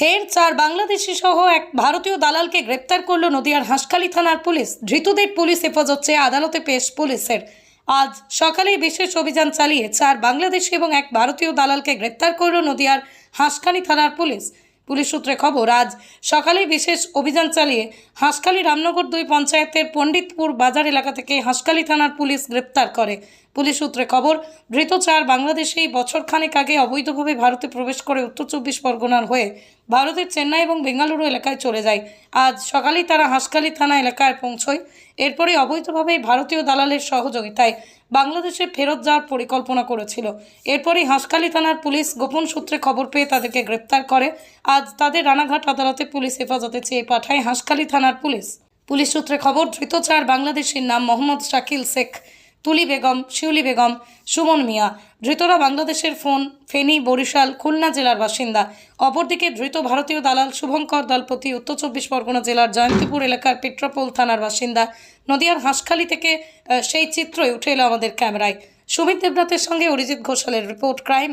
ফের চার বাংলাদেশি সহ এক ভারতীয় দালালকে গ্রেপ্তার করল নদিয়ার হাঁসখালি থানার পুলিশ। ধৃতদের পুলিশ হেফাজত চেয়ে আদালতে পেশ পুলিশের। আজ সকালেই বিশেষ অভিযান চালিয়ে চার বাংলাদেশি এবং এক ভারতীয় দালালকে গ্রেপ্তার করল নদিয়ার হাঁসখালি থানার পুলিশ। পুলিশ সূত্রে খবর, আজ সকালেই বিশেষ অভিযান চালিয়ে হাঁসখালি রামনগর দুই পঞ্চায়েতের পণ্ডিতপুর বাজার এলাকা থেকে হাঁসখালি থানার পুলিশ গ্রেপ্তার করে। পুলিশ সূত্রে খবর, ধৃত চার বাংলাদেশি বছর খানেক আগে অবৈধভাবে ভারতে প্রবেশ করে উত্তর চব্বিশ পরগনার হয়ে ভারতের চেন্নাই এবং বেঙ্গালুরু এলাকায় চলে যায়। আজ সকালেই তারা হাঁসখালি থানা এলাকায় পৌঁছয়। এরপরে অবৈধভাবে ভারতীয় দালালের সহযোগিতায় বাংলাদেশে ফেরত যাওয়ার পরিকল্পনা করেছিল। এরপরই হাঁসখালি থানার পুলিশ গোপন সূত্রে খবর পেয়ে তাদেরকে গ্রেপ্তার করে। আজ তাদের রানাঘাট আদালতে পুলিশ হেফাজতে চেয়ে পাঠায় হাঁসখালি থানার পুলিশ। পুলিশ সূত্রে খবর, ধৃত চার বাংলাদেশের নাম মোহাম্মদ শাকিল শেখ। তুলি বেগম, শিউলি বেগম, সুমন মিয়া, ধৃতরা বাংলাদেশের ফোন, ফেনী, বরিশাল, খুলনা জেলার বাসিন্দা। অপরদিকে ধৃত ভারতীয় দালাল শুভঙ্কর দলপতি, উত্তর চব্বিশ পরগনা জেলার জয়ন্তীপুর এলাকার পেট্রাপোল থানার বাসিন্দা। নদিয়ার হাঁসখালি থেকে সেই চিত্রই উঠে এলো আমাদের ক্যামেরায়। সুমিত দেবনাথের সঙ্গে অরিজিৎ ঘোষালের রিপোর্ট, ক্রাইম